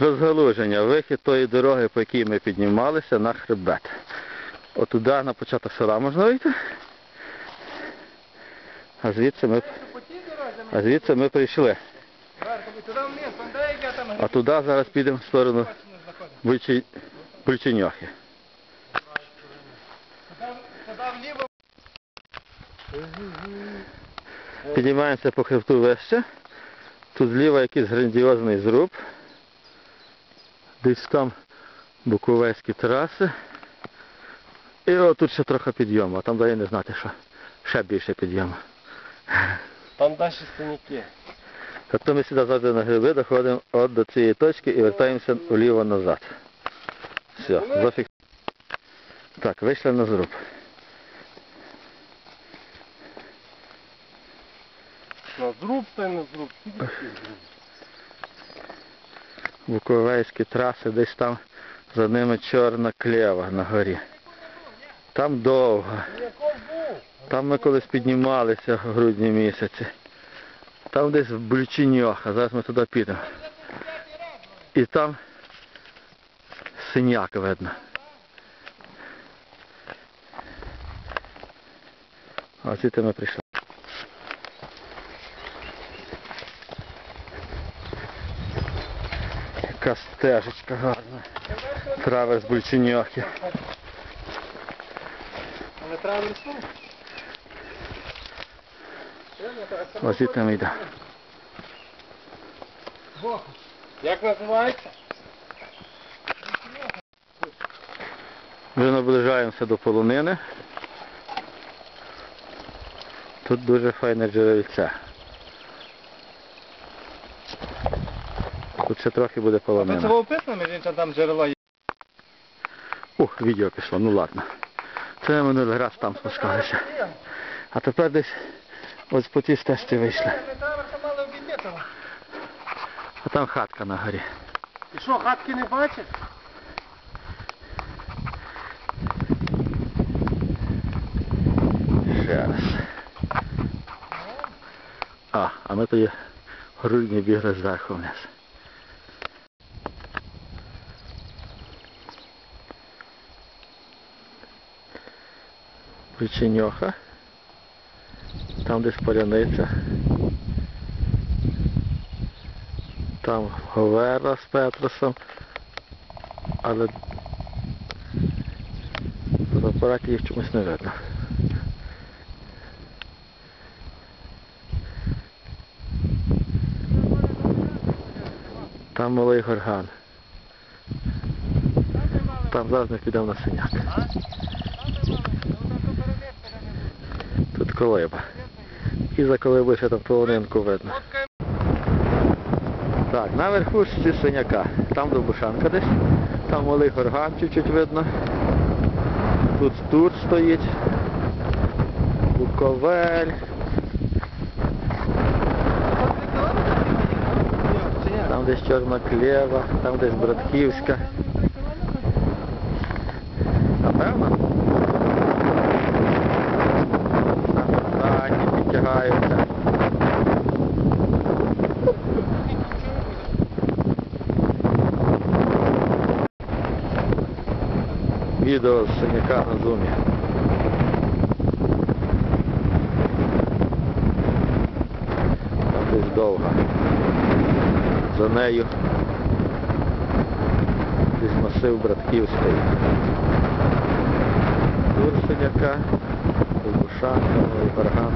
розгалуження, вихід тої дороги, по якій ми піднімалися на хребет. Отуди на початок села можна вийти. А звідси ми, а звідси ми прийшли. А туди зараз підемо в сторону Бульченьохи. Піднімаємося по хребту вище. Тут зліва якийсь грандіозний зруб. Десь там буковецькі траси. І отут ще трохи підйому, а там далі не знати, що ще більше підйому. Там далі синяки. Тобто ми сюди завжди на гриби доходимо от до цієї точки і вертаємося вліво назад. Все, зафік... Так, вийшли на зруб. На зруб та й на зруб. Буковельські траси, десь там за ними чорна клєва на горі. Там довго. Там ми колись піднімалися в грудні місяці. Там десь в Бульчиньоха, зараз ми туди підемо. І там синяк видно. А звідти ми прийшли. Яка стежечка гарна. Траверс Бульчиньохи. Але треба версу. Ось ми йдемо. Бог. Як називається? Вже наближаємося до полонини. Тут дуже файне джерельце. Тут ще трохи буде А це описано, між іншим, там джерело є. Ух, відео пішло, ну ладно. Це минулий раз там спускалися. А тепер десь ось по цій стежці вийшли. А там хатка на горі. І що, хатки не бачиш? Ще раз. А, а ми тоді грудні бігли зверху вниз. Печеньоха. Там десь поляниця. Там Говера з Петросом. Але в апараті їх чомусь не видно. Там малий горган. Там зараз ми підемо на синяк. Тут колиба. І за колибою ще там полонинку видно. Так, на верхушці синяка. Там Довбушанка десь. Там малий горган чуть-чуть видно. Тут тур стоїть. Буковель. Там десь Чорна Клєва, там десь Братківська. Напевно. Там дані. Відео з синяка на зумі. Там десь довго. За нею десь масив Братківської. Турсиняка, Довбушанка, Новий Барган.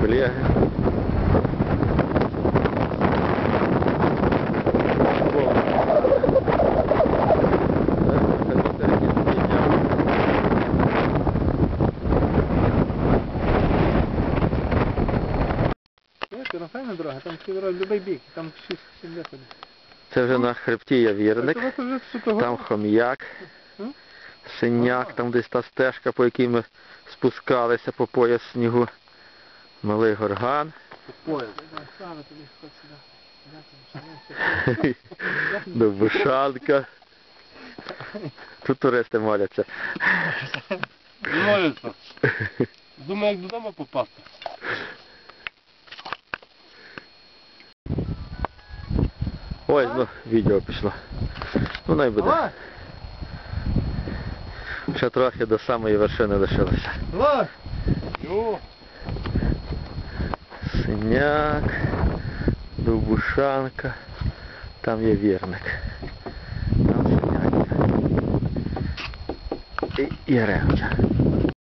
Колеги. Файна дорога, там всі дороги, любий бік, там 6 виходить. Це вже на хребті є вірник. Там хом'як? Синяк, там десь та стежка, по якій ми спускалися по пояс снігу. Малий горган. Довбушанка. Тут туристи моляться. Моляться. Думаю, як додому попасти. Ось, ну, відео пішло. Ну, най буде. Давай, Ще трохи до самої вершини лишилося. Синяк, Довбушанка, там є вірник. Там синяк. І Яремча.